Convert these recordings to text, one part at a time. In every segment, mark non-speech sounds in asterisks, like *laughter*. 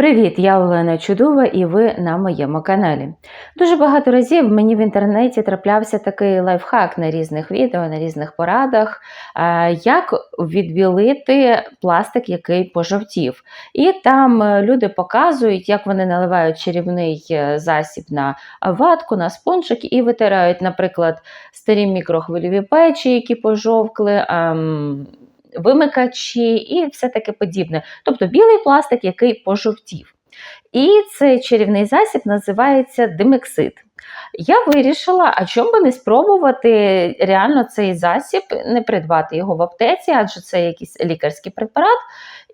Привіт, я Олена Чудова і ви на моєму каналі. Дуже багато разів мені в інтернеті траплявся такий лайфхак на різних відео, на різних порадах, е, як відбілити пластик, який пожовтів. І там е, люди показують, як вони наливають чарівний е, засіб на ватку, на спонжик і витирають, наприклад, старі мікрохвильові печі, які пожовкли. Вимикачі і все таке подібне. Тобто білий пластик, який пожовтів. І цей чарівний засіб називається димексид. Я вирішила, а чому би не спробувати реально цей засіб, не придбати його в аптеці, адже це якийсь лікарський препарат,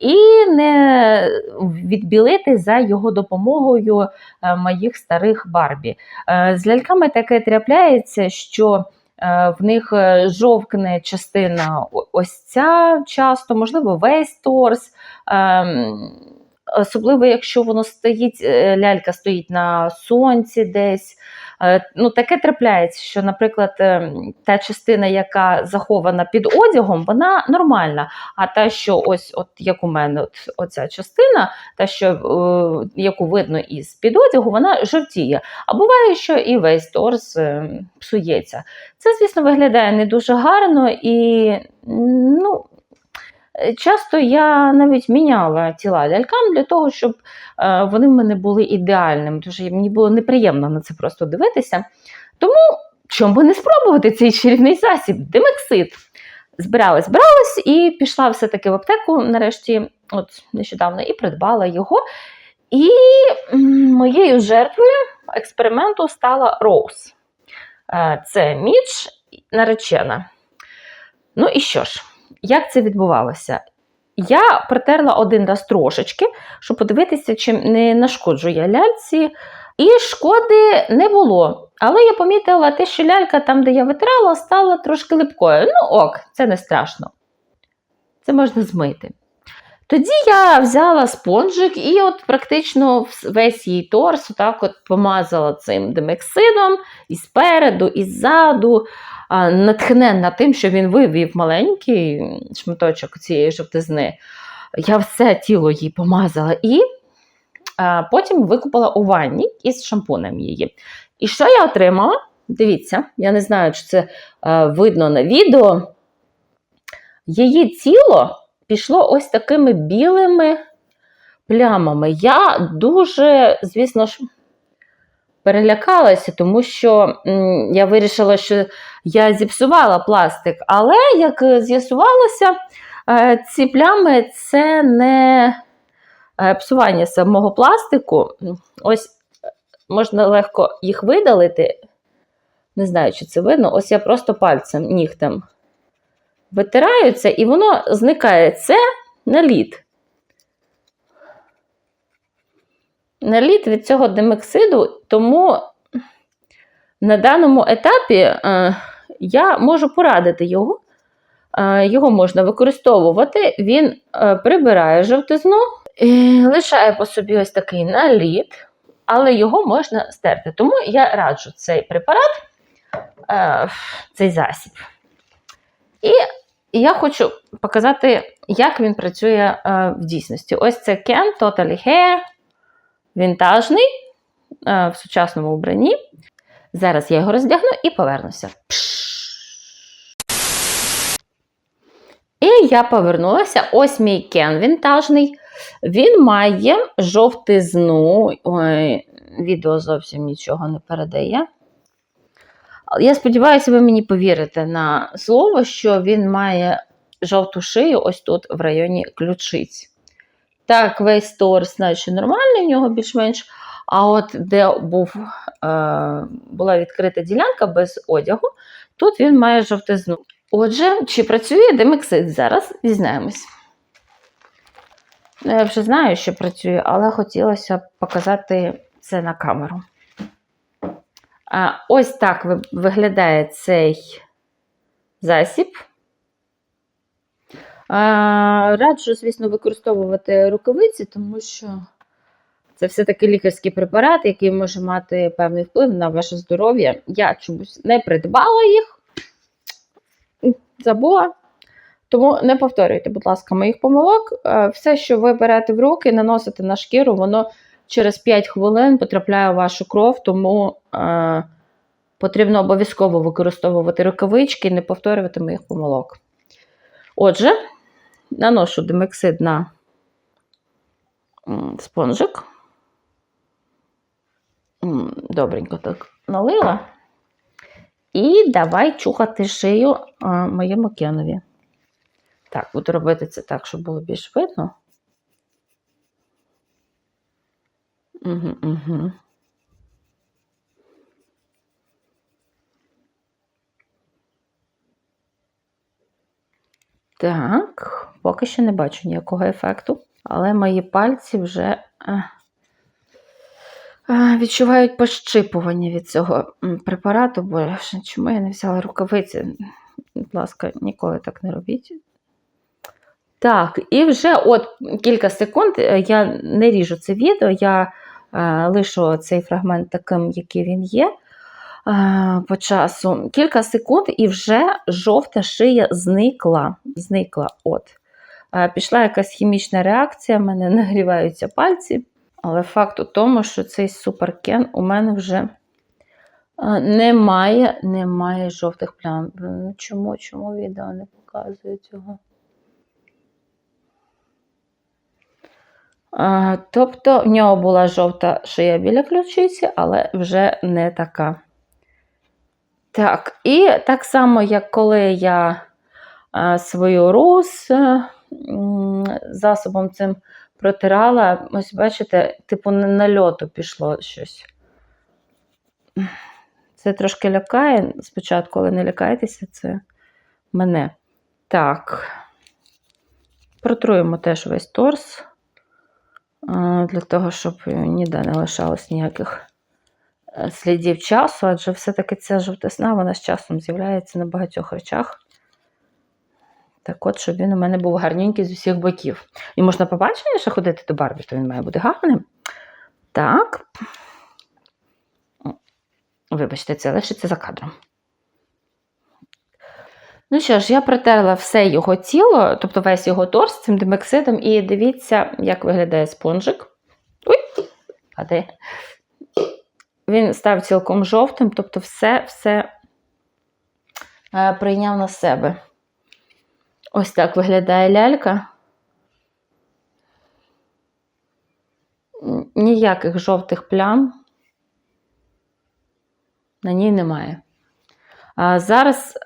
і не відбілити за його допомогою е, моїх старих Барбі. Е, З ляльками таке трапляється, що в них е, жовкне частина ось ця часто, можливо, весь торс. Ем, особливо, якщо воно стоїть, е, лялька стоїть на сонці десь. Ну, Таке трапляється, що, наприклад, та частина, яка захована під одягом, вона нормальна. А та, що ось, от як у мене, от, оця частина, та, що, е, яку видно із під одягу, вона жовтіє. А буває, що і весь торс е, псується. Це, звісно, виглядає не дуже гарно і ну, часто я навіть міняла тіла лялькам для того, щоб е, вони в мене були ідеальними. Дуже мені було неприємно на це просто дивитися. Тому чому би не спробувати цей чарівний засіб, демексид. Збиралась, збиралась і пішла все-таки в аптеку нарешті, от нещодавно, і придбала його. І моєю жертвою експерименту стала Роуз. Е, це міч наречена. Ну і що ж, як це відбувалося? Я притерла один раз трошечки, щоб подивитися, чи не нашкоджу я ляльці. І шкоди не було. Але я помітила те, що лялька там, де я витирала, стала трошки липкою. Ну, ок, це не страшно. Це можна змити. Тоді я взяла спонжик і от практично весь її торс отак от помазала цим демексидом і спереду, і ззаду, натхненна тим, що він вивів маленький шматочок цієї жовтизни. Я все тіло їй помазала і потім викупала у ванні із шампунем її. І що я отримала? Дивіться, я не знаю, чи це а, видно на відео. Її тіло пішло ось такими білими плямами. Я дуже, звісно ж, перелякалася, тому що я вирішила, що я зіпсувала пластик, але, як з'ясувалося, е, ці плями це не е, псування самого пластику. Ось можна легко їх видалити. Не знаю, чи це видно. Ось я просто пальцем нігтем витираю це, і воно зникає. Це наліт. Наліт від цього демексиду, тому на даному етапі е, я можу порадити його. Е, його можна використовувати, він е, прибирає жовтизну, і лишає по собі ось такий наліт, але його можна стерти. Тому я раджу цей препарат, цей засіб. І я хочу показати, як він працює е, в дійсності. Ось це Ken Totally Hair, вінтажний е, в сучасному вбранні. Зараз я його роздягну і повернуся. І я повернулася. Ось мій кен вінтажний. Він має жовтизну. Ой, відео зовсім нічого не передає. Я сподіваюся, ви мені повірите на слово, що він має жовту шию ось тут в районі ключиць. Так, весь торс, наче нормальний, в нього більш-менш. А от де був, е, була відкрита ділянка без одягу, тут він має жовтизну. Отже, чи працює демексид зараз? Дізнаємось. Ну, Я вже знаю, що працює, але хотілося показати це на камеру. Ось так виглядає цей засіб. Раджу, звісно, використовувати рукавиці, тому що це все-таки лікарський препарат, який може мати певний вплив на ваше здоров'я. Я чомусь не придбала їх, забула. Тому не повторюйте, будь ласка, моїх помилок. Е, Все, що ви берете в руки, наносите на шкіру, воно через 5 хвилин потрапляє у вашу кров, тому е, потрібно обов'язково використовувати рукавички і не повторювати моїх помилок. Отже, наношу демексид на спонжик. Добренько так налила. І давай чухати шию моєму кенові. Так, буду робити це так, щоб було більш видно. Угу, угу. Так, поки що не бачу ніякого ефекту, але мої пальці вже е, е, відчувають пощипування від цього препарату, бо чому я не взяла рукавиці? Будь ласка, ніколи так не робіть. Так, і вже от кілька секунд е, я не ріжу це відео, я лишу цей фрагмент таким, який він є е, по часу. Кілька секунд, і вже жовта шия зникла. зникла. От. Е, пішла якась хімічна реакція, в мене *laughs* нагріваються пальці. Але факт у тому, що цей суперкен у мене вже е, немає, немає жовтих плям. Чому, чому відео не показує цього? Тобто в нього була жовта шия біля ключиці, але вже не така. Так, і так само, як коли я свою рус засобом цим протирала, ось бачите, типу на нальоту пішло щось. Це трошки лякає спочатку, але не лякайтеся, це мене. Так, протруємо теж весь торс для того, щоб ніде не лишалось ніяких е, слідів часу, адже все-таки ця жовтисна вона з часом з'являється на багатьох речах. Так от, щоб він у мене був гарненький з усіх боків. І можна побачити, ходити до Барбі, то він має бути гарним. Так. Вибачте, це лишиться за кадром. Ну що ж, я протерла все його тіло, тобто весь його торс цим демексидом, і дивіться, як виглядає спонжик. Ой, падає. Він став цілком жовтим, тобто все все е, прийняв на себе. Ось так виглядає лялька. Ніяких жовтих плям на ній немає. А зараз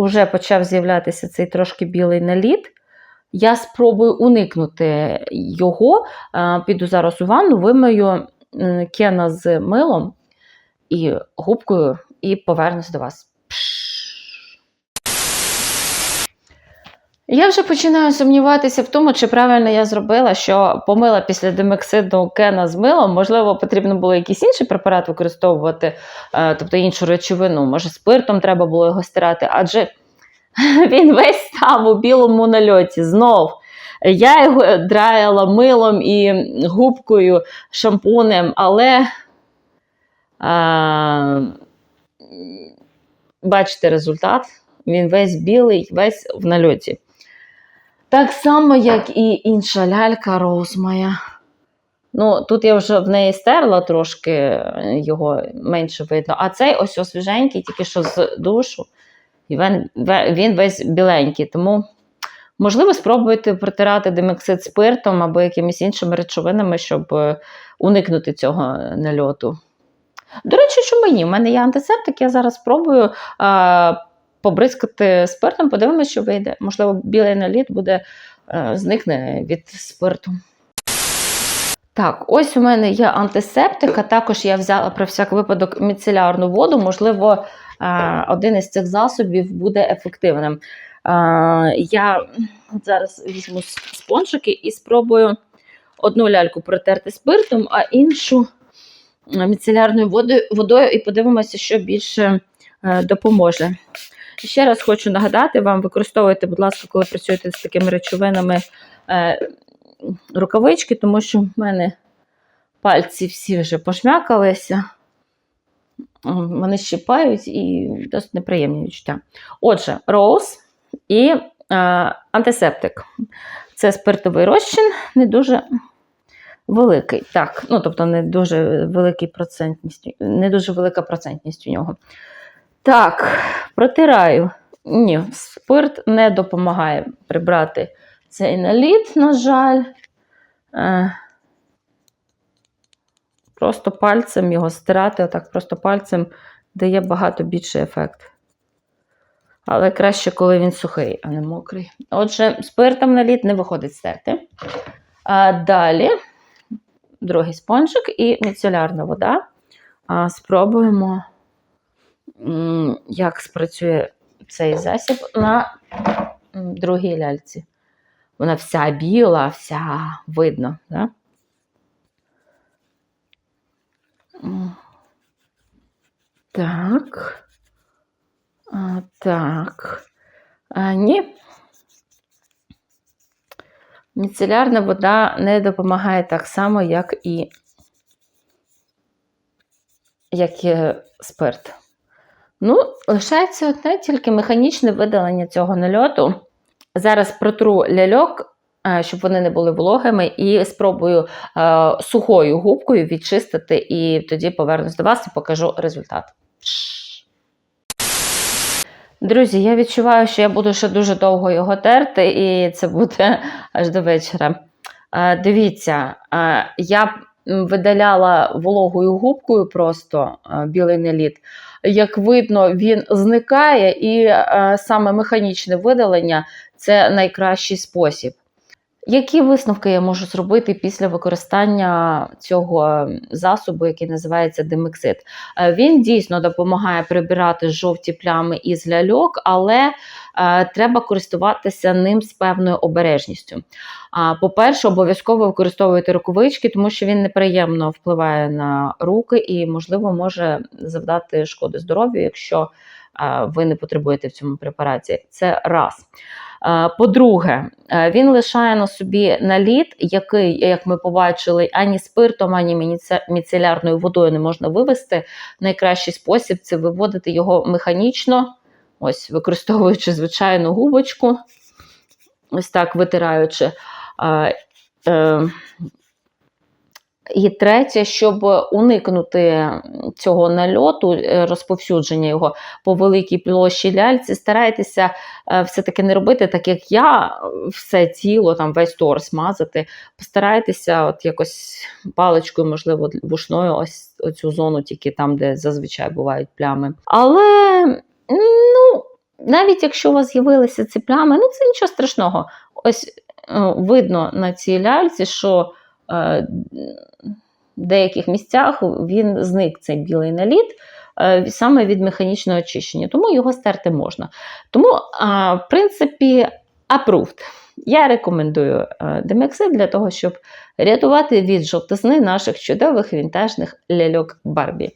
уже почав з'являтися цей трошки білий наліт. Я спробую уникнути його. Піду зараз у ванну, вимию кена з милом і губкою і повернусь до вас. Я вже починаю сумніватися в тому, чи правильно я зробила, що помила після демексиду кена з милом. Можливо, потрібно було якийсь інший препарат використовувати, е, тобто іншу речовину. Може, спиртом треба було його стирати, адже *laughs* він весь став у білому нальоті знов. Я його драяла милом і губкою, шампунем, але а, бачите результат. Він весь білий, весь в нальоті. Так само, як і інша лялька Роуз. Ну, тут я вже в неї стерла трошки, його менше видно. А цей ось освіженький, тільки що з душу. І він, він весь біленький. Тому, можливо, спробуйте протирати демексид спиртом або якимись іншими речовинами, щоб е, уникнути цього нальоту. До речі, чому ні? У мене є антисептик, я зараз спробую побризкати спиртом, подивимося, що вийде. Можливо, білий наліт буде е, зникне від спирту. Так, ось у мене є антисептик, а також я взяла про всяк випадок міцелярну воду. Можливо, е, один із цих засобів буде ефективним. Е, Я зараз візьму спонжики і спробую одну ляльку протерти спиртом, а іншу міцелярною водою, водою і подивимося, що більше допоможе. Ще раз хочу нагадати вам, використовуйте, будь ласка, коли працюєте з такими речовинами е, рукавички, тому що в мене пальці всі вже пошмякалися. Вони щипають і досить неприємні відчуття. Отже, роуз і е, антисептик. Це спиртовий розчин, не дуже великий. Так, ну тобто не дуже великий процентність, не дуже велика процентність у нього. Так, протираю. Ні, спирт не допомагає прибрати цей наліт, на жаль. Е, Просто пальцем його стирати, отак просто пальцем дає багато більший ефект. Але краще, коли він сухий, а не мокрий. Отже, спиртом наліт не виходить стерти. А далі другий спонжик і міцелярна вода. А, спробуємо, як спрацює цей засіб на другій ляльці. Вона вся біла, вся видно. Да? Так. А, так. А, ні. Міцелярна вода не допомагає так само, як і як і спирт. Ну, лишається одне тільки механічне видалення цього нальоту. Зараз протру ляльок, е, щоб вони не були вологими, і спробую е, сухою губкою відчистити, і тоді повернусь до вас і покажу результат. Друзі, я відчуваю, що я буду ще дуже довго його терти, і це буде аж до вечора. Е, Дивіться, е, я видаляла вологою губкою просто е, білий наліт. Як видно, він зникає, і е, саме механічне видалення це найкращий спосіб. Які висновки я можу зробити після використання цього засобу, який називається демексид? Він дійсно допомагає прибирати жовті плями із ляльок, але е, треба користуватися ним з певною обережністю. По-перше, обов'язково використовуйте рукавички, тому що він неприємно впливає на руки і, можливо, може завдати шкоди здоров'ю, якщо е, ви не потребуєте в цьому препараті. Це раз. Е, По-друге, е, він лишає на собі наліт, який, як ми побачили, ані спиртом, ані міцелярною водою не можна вивести. Найкращий спосіб це виводити його механічно, ось використовуючи звичайну губочку, ось так витираючи. І третє, щоб уникнути цього нальоту, е, розповсюдження його по великій площі ляльці, старайтеся е, все-таки не робити так, як я, е, все тіло, там весь торс мазати. Постарайтеся от якось паличкою, можливо, вушною, ось оцю зону, тільки там, де зазвичай бувають плями. Але ну, навіть якщо у вас з'явилися ці плями, ну це нічого страшного. Ось видно на цій ляльці, що в деяких місцях він зник цей білий наліт е, саме від механічного очищення, тому його стерти можна. Тому, в принципі, approved. Я рекомендую е, демексид для того, щоб рятувати від жовтизни наших чудових вінтажних ляльок Барбі.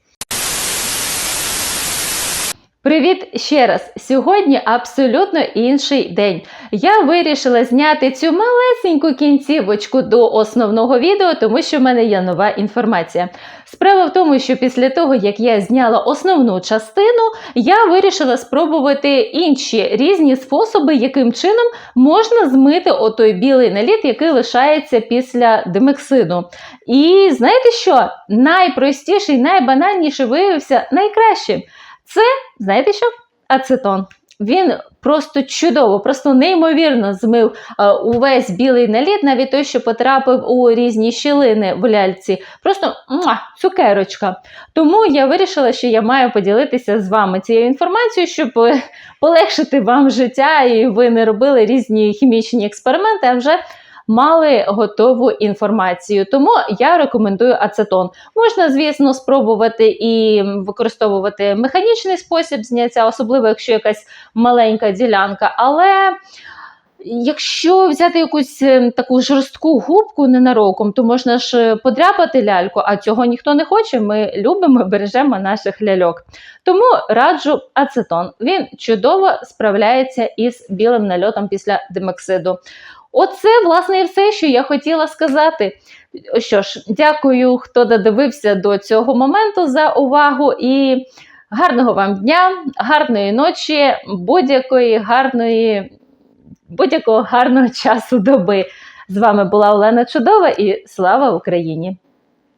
Привіт ще раз! Сьогодні абсолютно інший день. Я вирішила зняти цю малесеньку кінцівочку до основного відео, тому що в мене є нова інформація. Справа в тому, що після того, як я зняла основну частину, я вирішила спробувати інші різні способи, яким чином можна змити отой білий наліт, який лишається після демексиду. І знаєте що? Найпростіший, найбанальніший виявився найкращим. Це, знаєте що? Ацетон. Він просто чудово, просто неймовірно змив е, увесь білий наліт, навіть той, що потрапив у різні щілини в ляльці. Просто муа, цукерочка. Тому я вирішила, що я маю поділитися з вами цією інформацією, щоб е, полегшити вам життя, і ви не робили різні хімічні експерименти, а вже мали готову інформацію. Тому я рекомендую ацетон. Можна, звісно, спробувати і використовувати механічний спосіб зняття, особливо якщо якась маленька ділянка. Але якщо взяти якусь е, таку жорстку губку ненароком, то можна ж подряпати ляльку, а цього ніхто не хоче. Ми любимо, *laughs* бережемо наших ляльок. Тому раджу ацетон. Він чудово справляється із білим нальотом після демоксиду. Оце, власне, і все, що я хотіла сказати. Що ж, дякую, хто додивився до цього моменту за увагу і гарного вам дня, гарної ночі, будь-якої гарної будь-якого гарного *laughs* часу доби. З вами була Олена Чудова і слава Україні!